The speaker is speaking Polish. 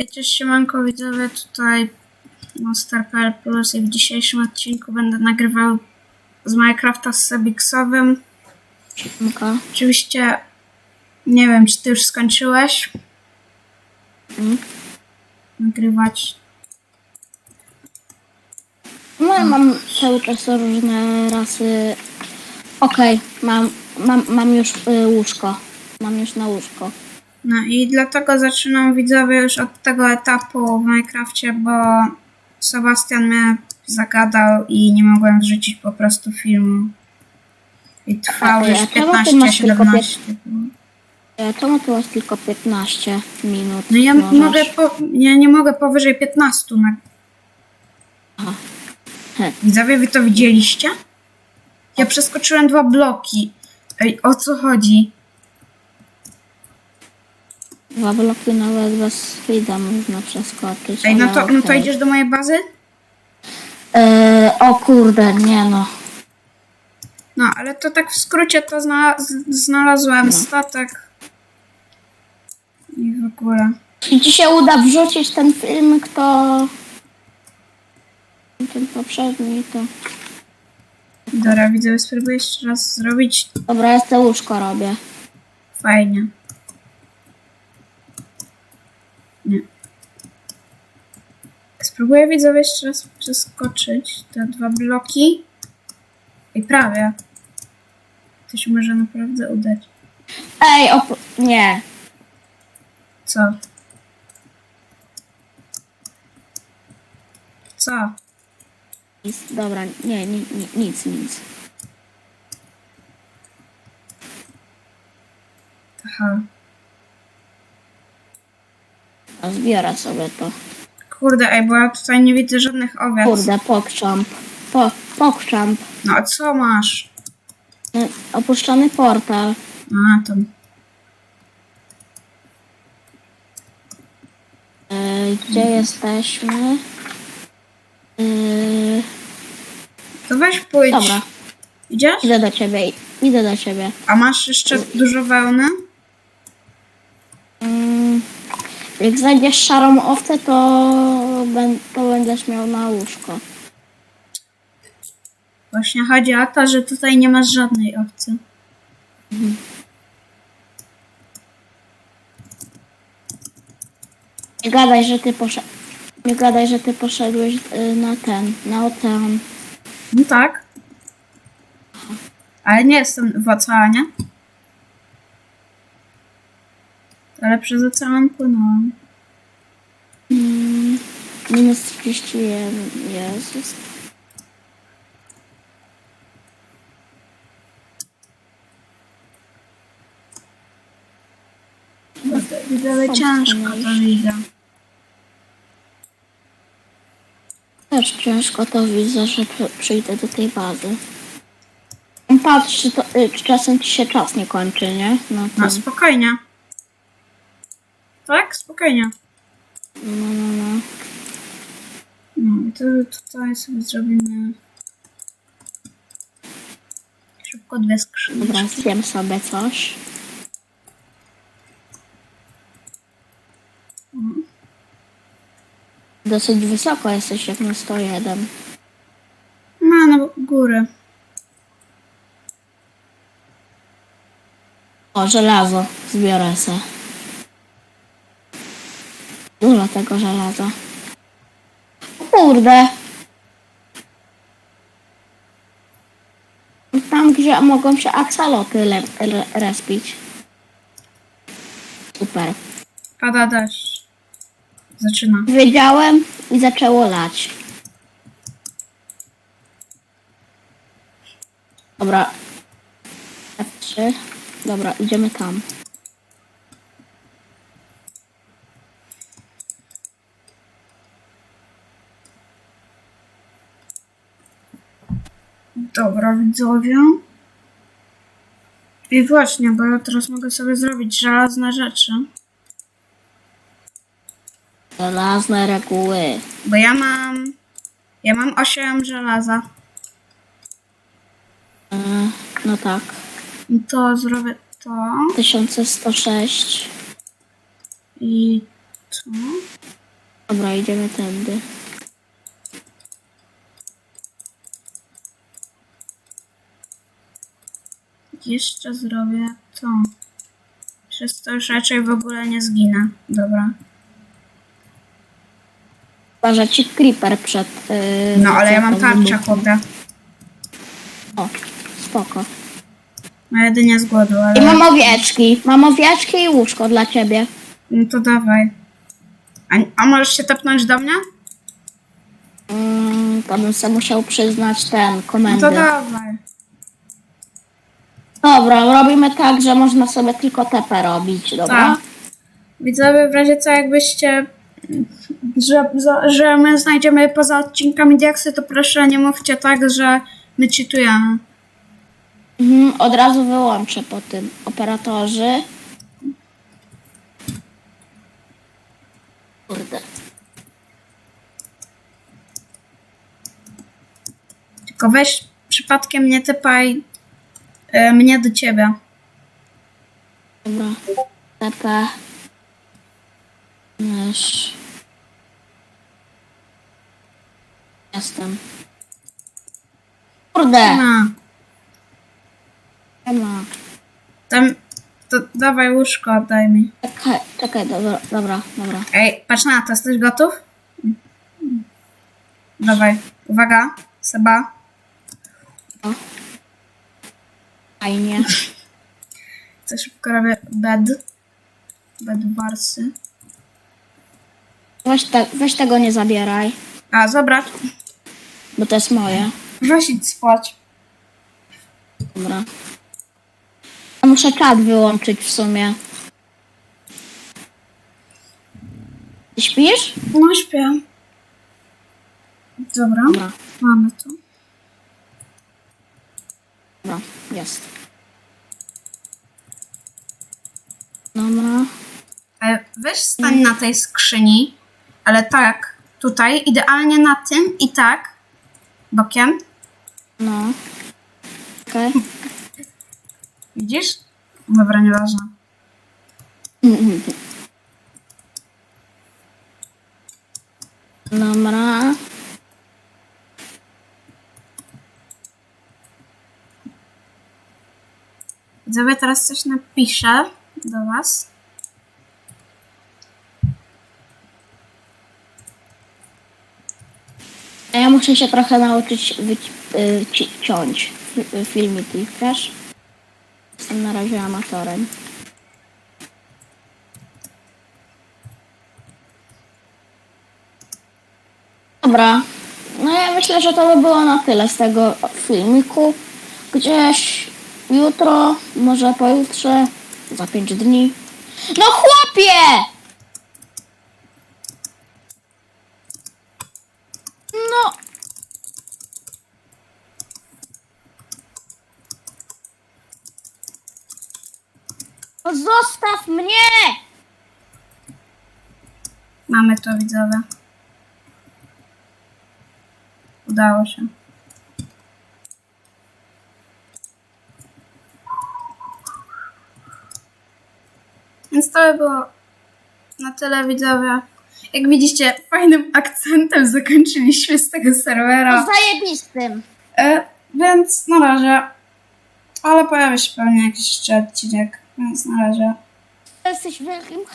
Wiecie, siemanko widzowie, tutaj Monster.pl Plus i w dzisiejszym odcinku będę nagrywał z Minecrafta z Sebixowym. Mka. Oczywiście nie wiem, czy ty już skończyłeś Mm. nagrywać. No ja mam cały czas różne rasy. Okej, mam, mam, mam już y, łóżko. Mam już na łóżko. No i dlatego zaczynam widzowie już od tego etapu w Minecrafcie, bo Sebastian mnie zagadał i nie mogłem wrzucić po prostu filmu. I trwał A, już a czemu ty masz tylko 15-17. było. E, Czemu tu masz tylko 15 minut? No ja Możesz- mogę po, ja nie mogę powyżej 15 na... Aha. He. Widzowie, wy to widzieliście? Ja przeskoczyłem dwa bloki. Ej, o co chodzi? Dwa bloki nawet bez speeda można przeskoczyć. Ej, no to, no to okej. idziesz do mojej bazy? E, o kurde, nie no. No, ale to tak w skrócie to zna, z- znalazłem No. statek. I w ogóle. Jeśli ci się uda wrzucić ten filmik, to... Ten poprzedni, to... Dobra, widzę, spróbuję jeszcze raz zrobić. Dobra, ja te łóżko robię. Fajnie. Nie. Spróbuję widzowie jeszcze raz przeskoczyć te dwa bloki. I prawie. To się może naprawdę udać. Ej, op- nie. Co? Co? Nic, dobra, nie, nie, nie, nic, nic. Aha. A zbiorę sobie to. Kurde, ej, bo ja tutaj nie widzę żadnych owiec. Kurde, pokczamp. Po, pokczamp. No a co masz? No, Opuszczony portal. A, to... Ej, gdzie jesteśmy? Yy, To weź pójdź. dobra, Idziesz? idę do ciebie, idę do ciebie. A masz jeszcze dużo wełny? Mm, jak znajdziesz szarą owcę, to, to będziesz miał na łóżko. Właśnie chodzi o to, że tutaj nie masz żadnej owcy. Nie gadaj, że ty poszedł. Nie gadaj, że ty poszedłeś y, na ten, na ocean. No tak. Ale nie jestem w oceanie. Ale przez ocean płynąłem. Mm, minus 31, Jezus. Widzę, ciężko to widzę. Też ciężko to widzę, że przy- przyjdę do tej bazy. Patrz, czy, to, y, czasem ci się czas nie kończy, nie? No, to, No spokojnie. Tak? Spokojnie. no, no, no. No i to tutaj sobie zrobimy szybko dwie skrzynki. Dobra, zjem sobie coś. Dosyć wysoko jesteś jak na 101. No, na górę. O, żelazo. Zbiorę se. Dużo tego żelaza. Kurde. Tam, gdzie mogą się aksaloty respić. Super. Pada deszcz. Zaczyna. Wiedziałem i zaczęło lać. Dobra. F3. Dobra, idziemy tam. Dobra, widzowie. I właśnie, bo ja teraz mogę sobie zrobić żelazne rzeczy. Żelazne reguły. Bo ja mam... Ja mam 8 żelaza. E, no tak. I to zrobię to. 1106. I tu. Dobra, idziemy tędy. Jeszcze zrobię to. Przez to już raczej w ogóle nie zginę. Dobra. Że ci creeper przed... Yy, No, ale ja mam tarczę, chłopie. O, spoko. No jedynie z głodu, I ale... mam owieczki. Mam owieczki i łóżko dla ciebie. No to dawaj. A, a możesz się tepnąć do mnie? Mm, to bym sobie musiał przyznać ten, No to dawaj. Dobra, robimy tak, że można sobie tylko TP robić, dobra? Tak. Widzowie, w razie co jakbyście... Że, że- my znajdziemy poza odcinkami diaksy, to proszę nie mówcie tak, że my cheatujemy. Mhm, od razu wyłączę po tym. Operatorzy. Kurde. Tylko weź przypadkiem nie typaj e, mnie do ciebie. Dobra. TP. Mysz. Jestem. Kurde. No. Ma. Tam, to dawaj łóżko, oddaj mi. Czekaj, czekaj, dobra, dobra, dobra. Ej, patrz na to, jesteś gotów? Dawaj, uwaga, Seba. Fajnie. Chcę szybko robię bed. Bed warsy. Weź, te, weź tego nie zabieraj, A, zobacz. bo to jest moje. Idź spać. Dobra. Ja muszę czat wyłączyć w sumie. Ty śpisz? No śpię. Dobra, Dobra, mamy to. dobra, jest. Dobra. E, Weź stań na tej skrzyni, ale tak, tutaj, idealnie na tym i tak, bokiem. No. Okej. Widzisz? Dobra, nieważne. Dobra. Widzowie, teraz coś napiszę do was. A ja muszę się trochę nauczyć wyci- y, y, filmiki, wiesz? Jestem na razie amatorem. Dobra. No ja myślę, że to by było na tyle z tego filmiku. Gdzieś jutro, może pojutrze, za pięć dni. No chłopie! No. No Zostaw mnie! Mamy to, widzowie. Udało się. Więc to by było na tyle, widzowie. Jak widzicie, fajnym akcentem zakończyliśmy z tego serwera. Zajebistym. E, więc na razie. Ale pojawi się pewnie jakiś jeszcze odcinek. Więc na razie. Jesteś wielkim